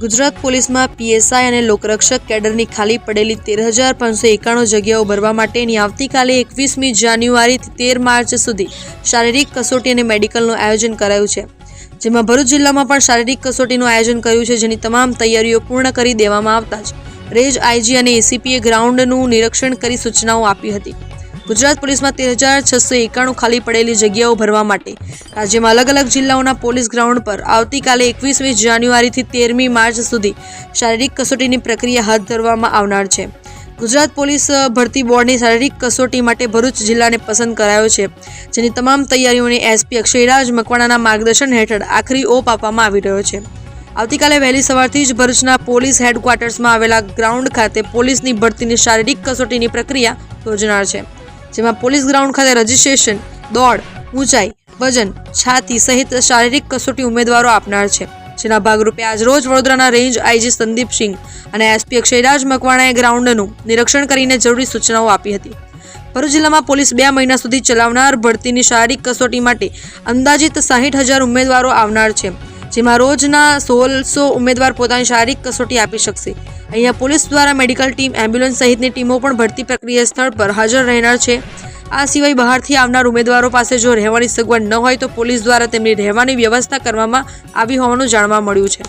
ગુજરાત પોલીસમાં પીએસઆઈ અને લોકરક્ષક કેડરની ખાલી પડેલી તેર હજાર પાંચસો એકાણું જગ્યાઓ ભરવા માટેની આવતીકાલે એકવીસમી જાન્યુઆરીથી તેર માર્ચ સુધી શારીરિક કસોટી અને મેડિકલનું આયોજન કરાયું છે. જેમાં ભરૂચ જિલ્લામાં પણ શારીરિક કસોટીનું આયોજન કર્યું છે, જેની તમામ તૈયારીઓ પૂર્ણ કરી દેવામાં આવતા જ રેજ આઈજી અને એસીપીએ ગ્રાઉન્ડનું નિરીક્ષણ કરી સૂચનાઓ આપી હતી. ગુજરાત પોલીસમાં તેર હજાર છસો એકાણું ખાલી પડેલી જગ્યાઓ ભરવા માટે. રાજ્યમાં અલગ અલગ જિલ્લાઓના પોલીસ ગ્રાઉન્ડ પર આવતીકાલે એકવીસમી જાન્યુઆરીથી તેરમી માર્ચ સુધી શારીરિક કસોટીની પ્રક્રિયા હાથ ધરવામાં આવનાર છે. ગુજરાત પોલીસ ભરતી બોર્ડની શારીરિક કસોટી માટે ભરૂચ જિલ્લાને પસંદ કરાયો છે, જેની તમામ તૈયારીઓને એસપી અક્ષયરાજ મકવાણાના માર્ગદર્શન હેઠળ આખરી ઓપ આપવામાં આવી રહ્યો છે. આવતીકાલે વહેલી સવારથી જ ભરૂચના પોલીસ હેડક્વાર્ટર્સમાં આવેલા ગ્રાઉન્ડ ખાતે પોલીસની ભરતીની શારીરિક કસોટીની પ્રક્રિયા યોજનાર છે. જેમાં પોલીસ ગ્રાઉન્ડ ખાતે રજીસ્ટ્રેશન, દોડ, ઊંચાઈ, વજન, છાતી સહિત શારીરિક કસોટી ઉમેદવારો આપનાર છે. જેના ભાગરૂપે આજરોજ વડોદરાના રેન્જ આઈજી સંદીપ સિંહ અને એસપી અક્ષયરાજ મકવાણાએ ગ્રાઉન્ડનું નિરીક્ષણ કરીને જરૂરી સૂચનાઓ આપી હતી. ભરૂચ જિલ્લામાં પોલીસ બે મહિના સુધી ચલાવનાર ભરતીની શારીરિક કસોટી માટે અંદાજિત સાહીઠ હજાર ઉમેદવારો આવનાર છે. જેમાં રોજના સોળસો ઉમેદવાર પોતાની શારીરિક કસોટી આપી શકશે. અહીંયા પોલીસ દ્વારા મેડિકલ ટીમ, એમ્બ્યુલન્સ સહિતની ટીમો પણ ભરતી પ્રક્રિયા સ્થળ પર હાજર રહેનાર છે. આ સિવાય બહારથી આવનાર ઉમેદવારો પાસે જો રહેવાની સગવડ ન હોય તો પોલીસ દ્વારા તેમની રહેવાની વ્યવસ્થા કરવામાં આવી હોવાનું જાણવા મળ્યું છે.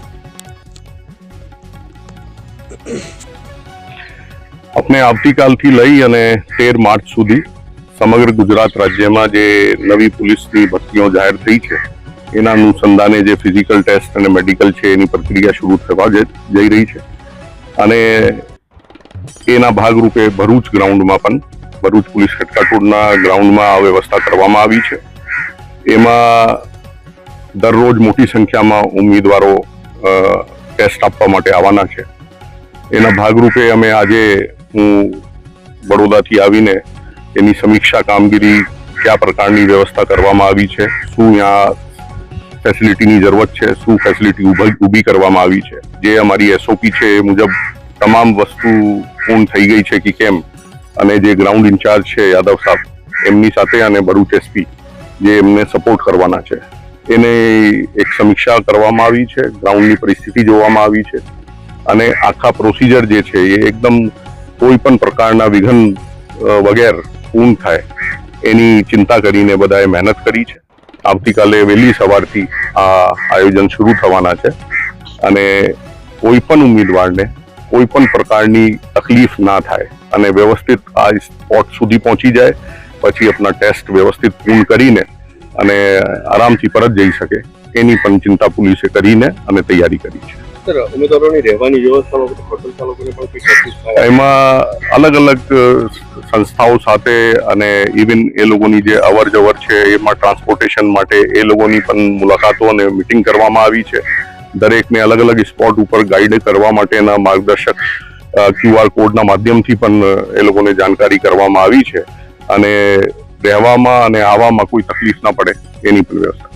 આપણે આવતીકાલથી લઈ અને તેર માર્ચ સુધી સમગ્ર ગુજરાત રાજ્યમાં જે નવી પોલીસની ભરતીઓ જાહેર થઈ છે એના અનુસંધાને જે ફિઝિકલ ટેસ્ટ અને મેડિકલ છે, એની પ્રક્રિયા શરૂ થવા જઈ રહી છે. અને એના ભાગરૂપે ભરૂચ ગ્રાઉન્ડમાં પણ, ભરૂચ પોલીસ હેડક્વાર્ટરના ગ્રાઉન્ડમાં આ વ્યવસ્થા કરવામાં આવી છે. એમાં દરરોજ મોટી સંખ્યામાં ઉમેદવારો ટેસ્ટ આપવા માટે આવવાના છે. એના ભાગરૂપે અમે આજે હું બડોદાથી આવીને એની સમીક્ષા કામગીરી, કયા પ્રકારની વ્યવસ્થા કરવામાં આવી છે, શું અહીંયા ફેસિલિટીની જરૂરત છે, શું ફેસિલિટી ઊભી કરવામાં આવી છે? જે અમારી એસઓપી છે એ મુજબ તમામ વસ્તુ પૂર્ણ થઈ ગઈ છે કે કેમ? અને જે ગ્રાઉન્ડ ઇન્ચાર્જ છે, યાદવ સાહેબ, એમની સાથે અને ભરૂચ એસપી જે એમને સપોર્ટ કરવાના છે. એને એક સમીક્ષા કરવામાં આવી છે ગ્રાઉન્ડની પરિસ્થિતિ જોવામાં આવી છે. અને આખા પ્રોસિજર જે છે એ એકદમ કોઈ પણ પ્રકારના વિઘન વગેર પૂર્ણ થાય, એની ચિંતા કરીને બધાએ મહેનત કરી છે. આવતીકાલે વહેલી સવારથી આ આયોજન શરૂ થવાના છે. અને કોઈ પણ ઉમેદવારને કોઈ પણ પ્રકારની તકલીફ ના થાય અને વ્યવસ્થિત આ સ્પોટ સુધી પહોંચી જાય, પછી આપણા ટેસ્ટ વ્યવસ્થિત પૂર્ણ કરીને અને આરામથી પરત જઈ શકે, એની પણ ચિંતા પોલીસે કરીને અને તૈયારી કરી છે. સર ઉમેદવારોની રહેવાની વ્યવસ્થામાં બધું હોટલ ચાલકોને પણ કોઈ તકલીફ થાય એમાં અલગ અલગ સંસ્થાઓ સાથે અને ઇવન એ લોકોની જે અવર જવર છે એમાં ટ્રાન્સપોર્ટેશન માટે એ લોકોની પણ મુલાકાતો અને મિટિંગ કરવામાં આવી છે. દરેકને અલગ અલગ સ્પોટ ઉપર ગાઈડ કરવા માટેના માર્ગદર્શક ક્યુઆર કોડના માધ્યમથી પણ એ લોકોને જાણકારી કરવામાં આવી છે. અને રહેવામાં અને આવવામાં કોઈ તકલીફ ના પડે એની પણ વ્યવસ્થા.